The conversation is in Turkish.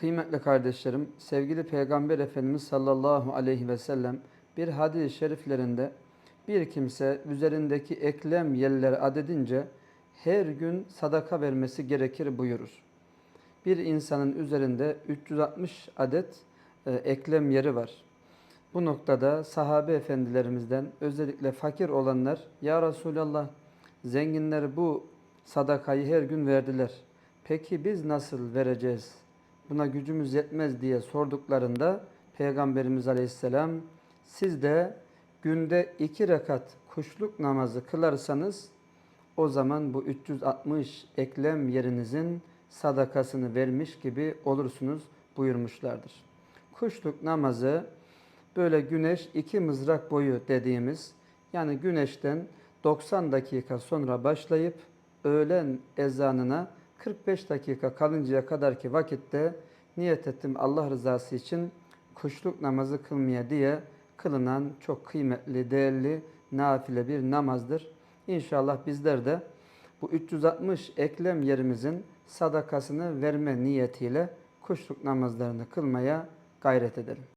Kıymetli kardeşlerim, sevgili Peygamber Efendimiz sallallahu aleyhi ve sellem bir hadis-i şeriflerinde bir kimse üzerindeki eklem yerleri adedince her gün sadaka vermesi gerekir buyurur. Bir insanın üzerinde 360 adet e, eklem yeri var. Bu noktada sahabe efendilerimizden özellikle fakir olanlar Ya Resulallah zenginler bu sadakayı her gün verdiler. Peki biz nasıl vereceğiz? Buna gücümüz yetmez diye sorduklarında Peygamberimiz Aleyhisselam siz de günde iki rekat kuşluk namazı kılarsanız o zaman bu 360 eklem yerinizin sadakasını vermiş gibi olursunuz buyurmuşlardır. Kuşluk namazı böyle güneş iki mızrak boyu dediğimiz yani güneşten 90 dakika sonra başlayıp öğlen ezanına 45 dakika kalıncaya kadar ki vakitte niyet ettim Allah rızası için kuşluk namazı kılmaya diye kılınan çok kıymetli, değerli, nafile bir namazdır. İnşallah bizler de bu 360 eklem yerimizin sadakasını verme niyetiyle kuşluk namazlarını kılmaya gayret edelim.